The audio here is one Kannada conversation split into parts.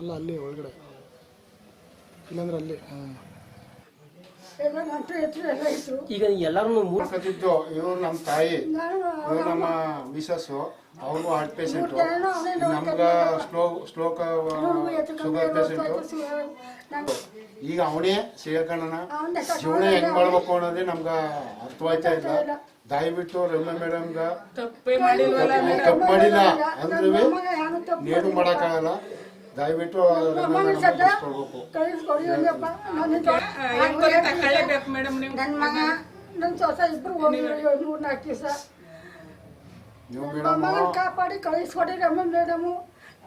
ಅಲ್ಲ ಅಲ್ಲಿ ಒಳಗಡೆ. ಇಲ್ಲಾಂದ್ರೆ ಅಲ್ಲಿ ಹಾಂ. ಎಲ್ಲ ನಂಟು ಎತ್ತು ಎಲ್ಲ ಇತ್ತು ಈಗ ಎಲ್ಲರೂ ಮೂರು ಕತ್ತಿದ್ದು ಇವರು ನಮ್ಮ ತಾಯಿ ಇವ್ರು ನಮ್ಮ ಮಿಸಸ್ಸು ಅವ್ರಿಗೂ ಹಾರ್ಟ್ ಪೇಷಂಟು ನಮ್ಗೆ ಸ್ಲೋ ಸ್ಲೋಕ ಶುಗರ್ ಪೇಷಂಟು ಈಗ ಅವನೇ ಸೇರ್ಕಣನ ಜೀವನ ಹೆಂಗ್ ಮಾಡ್ಬೇಕು ಅನ್ನೋದೇ ನಮ್ಗೆ ಅರ್ಥವಾಯ್ತಾ ಇಲ್ಲ. ದಯವಿಟ್ಟು ರಮ್ಯ ಮೇಡಮ್ಗೆ ತಪ್ಪು ಮಾಡಿಲ್ಲ ಅಂದ್ರೂ ಏನು ಮಾಡೋಕ್ಕಾಗಲ್ಲ. ದಯವಿಟ್ಟು ನನ್ನ ಮಗ ನನ್ನ ಸೊಸೆ ಇಬ್ರು ಹೋಗಿದ್ರು ನಾಲ್ಕು ದಿವಸ ಮಗನ ಕಾಪಾಡಿ ಕಳಿಸ್ಕೊಡಿ ರಮ್ಮ ಮೇಡಮು.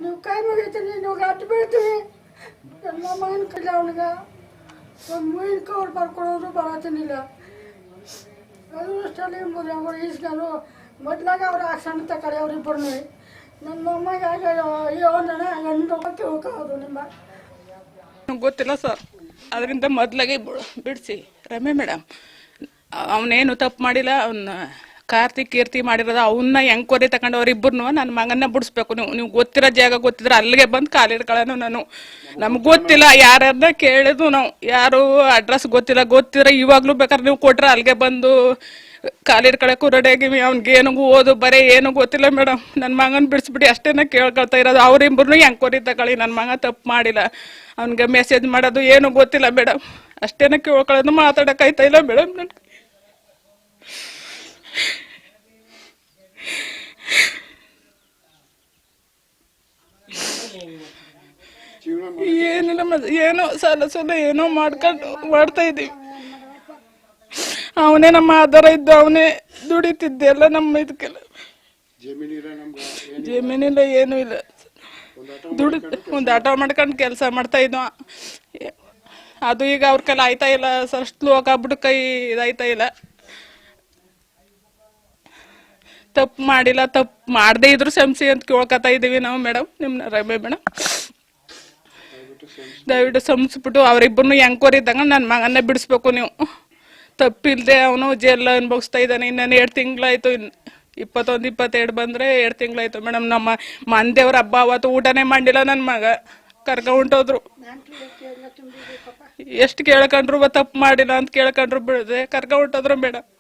ನೀವು ಕೈ ಮುಗಿತೀನಿ ನೀವು ಗಟ್ಟಿ ಬೀಳ್ತೀವಿ ನನ್ನ ಮಗನ ಕೈಲಿ ಅವನಿಗೆ. ಮೀನು ಕವರ್ ಬರ್ಕೊಳ್ಳೋರು ಬರತ್ತೀನಿಲ್ಲ ಅದು ಅಷ್ಟಲ್ಲಿ ಅವ್ರು ಈಸ್ಕೊಂಡು ಮೊದ್ಲಾಗ ಅವ್ರು ಆಕ್ಸಣ್ಣ ತಕಡೆ ಅವ್ರಿಬ್ಬರು ಗೊತ್ತಿಲ್ಲ ಸರ್ ಅದರಿಂದ ಮೊದಲಾಗೆ ಬಿಡಿಸಿ. ರಮ್ಯ ಮೇಡಮ್ ಅವನೇನು ತಪ್ಪು ಮಾಡಿಲ್ಲ ಅವನ್ನ ಕಾರ್ತಿ ಕೀರ್ತಿ ಮಾಡಿರೋದು ಅವನ್ನ ಎಂಕ್ವೈರಿ ತಗೊಂಡು ಅವ್ರಿಬ್ಬರನ್ನು ನನ್ನ ಮಗನ್ನ ಬಿಡಿಸ್ಬೇಕು. ನೀವು ನೀವು ಗೊತ್ತಿರೋ ಜಾಗ ಗೊತ್ತಿದ್ರೆ ಅಲ್ಲಿಗೆ ಬಂದು ಕಾಲಿಡ್ಕೊಳ್ಳೋನು ನಾನು. ನಮ್ಗೆ ಗೊತ್ತಿಲ್ಲ, ಯಾರನ್ನ ಕೇಳಿದ್ವು ನಾವು. ಯಾರು ಅಡ್ರೆಸ್ ಗೊತ್ತಿಲ್ಲ, ಗೊತ್ತಿದ್ರೆ ಇವಾಗಲೂ ಬೇಕಾದ್ರೆ ನೀವು ಕೊಟ್ರೆ ಅಲ್ಲಿಗೆ ಬಂದು ಕಾಲಿಡ್ಕೊಳಕ್ಕೂ ರೆಡಿ ಆಗಿವಿ ಅವ್ನಿಗೆ ಏನು ಓದು ಬರೀ ಏನು ಗೊತ್ತಿಲ್ಲ ಮೇಡಮ್ ನನ್ನ ಮಗನ ಬಿಡಿಸ್ಬಿಡಿ ಅಷ್ಟೇನ ಕೇಳ್ಕೊಳ್ತಾ ಇರೋದು. ಅವ್ರಿಬ್ರು ಎಂಕ್ವೈರಿ ತಗೊಳ್ಳಿ ನನ್ನ ಮಗ ತಪ್ಪು ಮಾಡಿಲ್ಲ. ಅವ್ನಿಗೆ ಮೆಸೇಜ್ ಮಾಡೋದು ಏನು ಗೊತ್ತಿಲ್ಲ ಮೇಡಮ್ ಅಷ್ಟೇನ ಕೇಳ್ಕೊಳ್ಳೋದು ಮಾತಾಡೋಕ್ಕಾಯ್ತಾ ಇಲ್ಲ ಮೇಡಮ್ ನನಗೆ. ಏನಿಲ್ಲ ಏನೋ ಸಾಲ ಸಲ ಏನೋ ಮಾಡ್ಕೊಂಡು ಮಾಡ್ತಾ ಇದೀವಿ ಅವನೇ ನಮ್ಮ ಆಧಾರ ಇದ್ದು ಅವನೇ ದುಡಿತಿದ್ದೆ ಎಲ್ಲ ನಮ್ಮ ಇದಕ್ಕೆಲ್ಲ ಜಮೀನಿಲ್ಲ ಏನೂ ಇಲ್ಲ. ದುಡಿ ಒಂದು ಆಟ ಮಾಡ್ಕೊಂಡು ಕೆಲಸ ಮಾಡ್ತಾ ಇದ್ವ ಅದು ಈಗ ಅವ್ರ ಕೈಲಿ ಆಯ್ತಾ ಇಲ್ಲ. ಸಷ್ಟು ಹೋಗ್ಬಿಟ್ಟು ಕೈ ಇದಾಯ್ತಾ ಇಲ್ಲ. ತಪ್ಪು ಮಾಡಿಲ್ಲ, ತಪ್ಪು ಮಾಡದೇ ಇದ್ರು ಸಂಸಿ ಅಂತ ಕೇಳ್ಕೊತಾ ಇದೀವಿ ನಾವು ಮೇಡಮ್ ನಿಮ್ಮನ್ನ ರಮೇ ಮೇಡಮ್. ದಯವಿಟ್ಟು ಸಂಸ್ಬಿಟ್ಟು ಅವರಿಬ್ಬರನ್ನು ಎಂಕ್ವರಿ ಇದ್ದಂಗ ನನ್ನ ಮಗನ್ನೇ ಬಿಡಿಸ್ಬೇಕು ನೀವು. ತಪ್ಪಿಲ್ದೆ ಅವನು ಜೈಲ್ ಅನುಭವಿಸ್ತಾ ಇದ್ದಾನೆ. ಇನ್ನೇನು ಎರಡು ತಿಂಗಳಾಯ್ತು ಇನ್ನು ಇಪ್ಪತ್ತೊಂದು ಇಪ್ಪತ್ತೆರಡು ಬಂದರೆ ಎರಡು ತಿಂಗಳಾಯ್ತು. ಮೇಡಮ್ ನಮ್ಮ ಮಂದೇವ್ರ ಹಬ್ಬ ಅವತ್ತು ಊಟನೇ ಮಾಡಿಲ್ಲ ನನ್ನ ಮಗ. ಕರ್ಕ ಹೊಂಟೋದ್ರು. ಎಷ್ಟು ಕೇಳ್ಕೊಂಡ್ರು ತಪ್ಪು ಮಾಡಿಲ್ಲ ಅಂತ ಕೇಳ್ಕೊಂಡ್ರು ಬಿಡದೆ. ಕರ್ಕ ಹೊಂಟೋದ್ರು ಮೇಡಮ್.